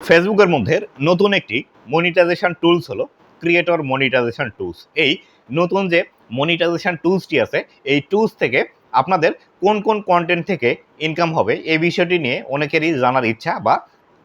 ফেসবুকের মধ্যে নতুন একটি মনিটাইজেশন টুলস হলো ক্রিয়েটর মনিটাইজেশন টুলস এই নতুন যে মনিটাইজেশন টুলসটি আছে, এই টুলস থেকে আপনাদের কোন কোন কন্টেন্ট থেকে ইনকাম হবে, এই বিষয়টি নিয়ে অনেকেরই জানার ইচ্ছা বা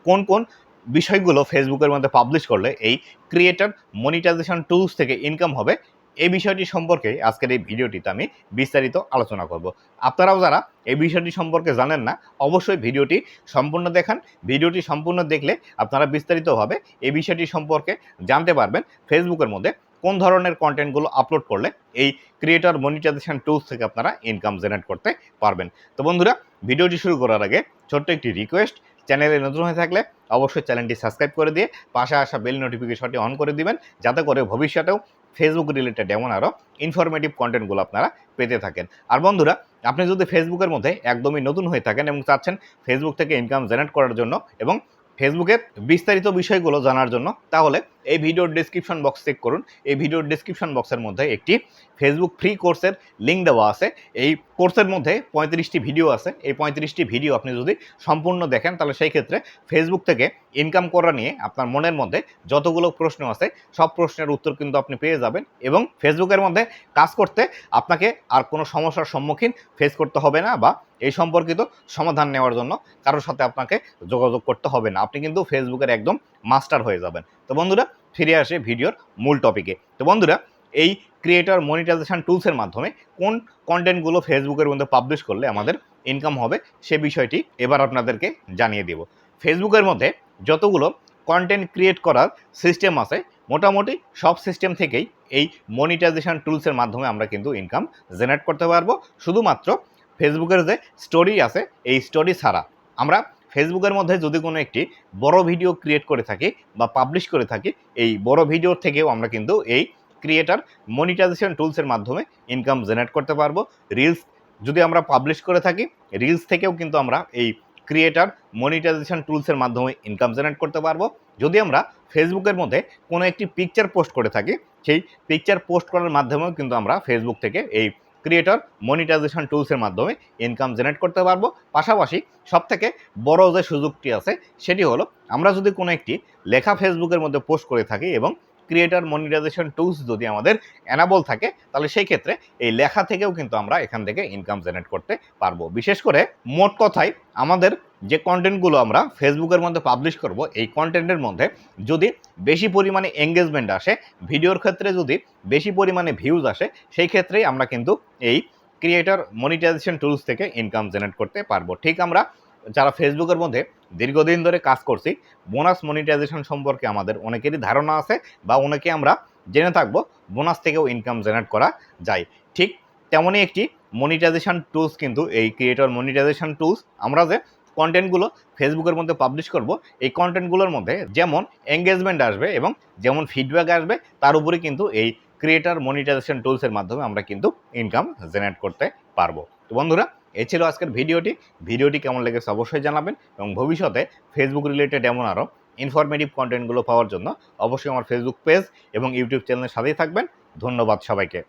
কোন কোন বিষয়গুলো ফেসবুকের মধ্যে পাবলিশ করলে এই ক্রিয়েটর মনিটাইজেশন টুলস থেকে ইনকাম হবে এই বিষয়টি সম্পর্কে আজকের এই ভিডিওটিতে আমি বিস্তারিত আলোচনা করব। আপনারাও যারা এই বিষয়টি সম্পর্কে জানেন না, অবশ্যই ভিডিওটি সম্পূর্ণ দেখান। ভিডিওটি সম্পূর্ণ দেখলে আপনারা বিস্তারিতভাবে এই বিষয়টি সম্পর্কে জানতে পারবেন, ফেসবুকের মধ্যে কোন ধরনের কন্টেন্টগুলো আপলোড করলে এই ক্রিয়েটর মনিটাইজেশন টুলস থেকে আপনারা ইনকাম জেনারেট করতে পারবেন। তো বন্ধুরা, ভিডিওটি শুরু করার আগে ছোট্ট একটি রিকোয়েস্ট, চ্যানেলে নতুন হয়ে থাকলে অবশ্যই চ্যানেলটি সাবস্ক্রাইব করে দিয়ে পাশে আসা বেল নোটিফিকেশনটি অন করে দিবেন, যাতে করে ভবিষ্যতেও ফেসবুক রিলেটেড এমন আরও ইনফরমেটিভ কন্টেন্টগুলো আপনারা পেতে থাকেন। আর বন্ধুরা, আপনি যদি ফেসবুকের মধ্যে একদমই নতুন হয়ে থাকেন এবং চাচ্ছেন ফেসবুক থেকে ইনকাম জেনারেট করার জন্য এবং ফেসবুকের বিস্তারিত বিষয়গুলো জানার জন্য, তাহলে এই ভিডিওর ডিসক্রিপশন বক্স চেক করুন। এই ভিডিওর ডিসক্রিপশন বক্সের মধ্যে একটি ফেসবুক ফ্রি কোর্সের লিঙ্ক দেওয়া আছে। এই কোর্সের মধ্যে পঁয়ত্রিশটি ভিডিও আছে। এই পঁয়ত্রিশটি ভিডিও আপনি যদি সম্পূর্ণ দেখেন, তাহলে সেই ক্ষেত্রে ফেসবুক থেকে ইনকাম করা নিয়ে আপনার মনের মধ্যে যতগুলো প্রশ্ন আছে, সব প্রশ্নের উত্তর কিন্তু আপনি পেয়ে যাবেন এবং ফেসবুকের মধ্যে কাজ করতে আপনাকে আর কোনো সমস্যার সম্মুখীন ফেস করতে হবে না বা এই সম্পর্কিত সমাধান নেওয়ার জন্য কারোর সাথে আপনাকে যোগাযোগ করতে হবে না। আপনি কিন্তু ফেসবুকের একদম মাস্টার হয়ে যাবেন। তো বন্ধুরা, ফিরে আসে ভিডিওর মূল টপিকে তো বন্ধুরা, এই ক্রিয়েটর মনিটাইজেশন টুলসের মাধ্যমে কোন কন্টেন্টগুলো ফেসবুকের মধ্যে পাবলিশ করলে আমাদের ইনকাম হবে, সে বিষয়টি এবার আপনাদেরকে জানিয়ে দেব। ফেসবুকের মধ্যে যতগুলো কন্টেন্ট ক্রিয়েট করার সিস্টেম আছে, মোটামুটি সব সিস্টেম থেকেই এই মনিটাইজেশন টুলসের মাধ্যমে আমরা কিন্তু ইনকাম জেনারেট করতে পারব। শুধুমাত্র ফেসবুকের যে স্টোরি আছে, এই স্টোরি ছাড়া আমরা ফেসবুকের মধ্যে যদি কোনো একটি বড় ভিডিও ক্রিয়েট করে থাকি বা পাবলিশ করে থাকি, এই বড় ভিডিওর থেকেও আমরা কিন্তু এই ক্রিয়েটার মনিটাইজেশন টুলসের মাধ্যমে ইনকাম জেনারেট করতে পারব। রিলস যদি আমরা পাবলিশ করে থাকি রিলস থেকেও কিন্তু আমরা এই ক্রিয়েটার মনিটাইজেশন টুলসের মাধ্যমে ইনকাম জেনারেট করতে পারব। যদি আমরা ফেসবুকের মধ্যে কোনো একটি পিকচার পোস্ট করে থাকি, সেই পিকচার পোস্ট করার মাধ্যমেও কিন্তু আমরা ফেসবুক থেকে এই ক্রিয়েটর মনিটাইজেশন টুলসের মাধ্যমে ইনকাম জেনারেট করতে পারব। পাশাপাশি সবথেকে বড় যে সুযোগটি আছে, সেটি হলো আমরা যদি কোনো একটি লেখা ফেসবুকের মধ্যে পোস্ট করে থাকি এবং ক্রিয়েটার মনিটাইজেশন টুলস যদি আমাদের অ্যানাবল থাকে, তাহলে সেই ক্ষেত্রে এই লেখা থেকেও কিন্তু আমরা এখান থেকে ইনকাম জেনারেট করতে পারব। বিশেষ করে মোট কথায় আমাদের যে কন্টেন্টগুলো আমরা ফেসবুকের মধ্যে পাবলিশ করব, এই কন্টেন্টের মধ্যে যদি বেশি পরিমাণে এঙ্গেজমেন্ট আসে, ভিডিওর ক্ষেত্রে যদি বেশি পরিমাণে ভিউজ আসে, সেই ক্ষেত্রেই আমরা কিন্তু এই ক্রিয়েটর মনিটাইজেশন টুলস থেকে ইনকাম জেনারেট করতে পারব। ঠিক আমরা যারা ফেসবুকের মধ্যে দীর্ঘদিন ধরে কাজ করছি বোনাস মনিটাইজেশন সম্পর্কে আমাদের অনেকেরই ধারণা আছে বা অনেকে আমরা জেনে থাকব বোনাস থেকেও ইনকাম জেনারেট করা যায়। ঠিক তেমনই একটি মনিটাইজেশন টুলস কিন্তু এই ক্রিয়েটর মনিটাইজেশন টুলস আমরা যে কন্টেন্টগুলো ফেসবুকের মধ্যে পাবলিশ করব। এই কন্টেন্টগুলোর মধ্যে যেমন এঙ্গেজমেন্ট আসবে এবং যেমন ফিডব্যাক আসবে, তার উপরে কিন্তু এই ক্রিয়েটার মনিটাইজেশন টুলসের মাধ্যমে আমরা কিন্তু ইনকাম জেনারেট করতে পারব। তো বন্ধুরা, এই ছিল আজকের ভিডিওটি। ভিডিওটি কেমন লেগেছে অবশ্যই জানাবেন এবং ভবিষ্যতে ফেসবুক রিলেটেড এমন আরও ইনফরমেটিভ কন্টেন্টগুলো পাওয়ার জন্য অবশ্যই আমার ফেসবুক পেজ এবং ইউটিউব চ্যানেলের সাথেই থাকবেন। ধন্যবাদ সবাইকে।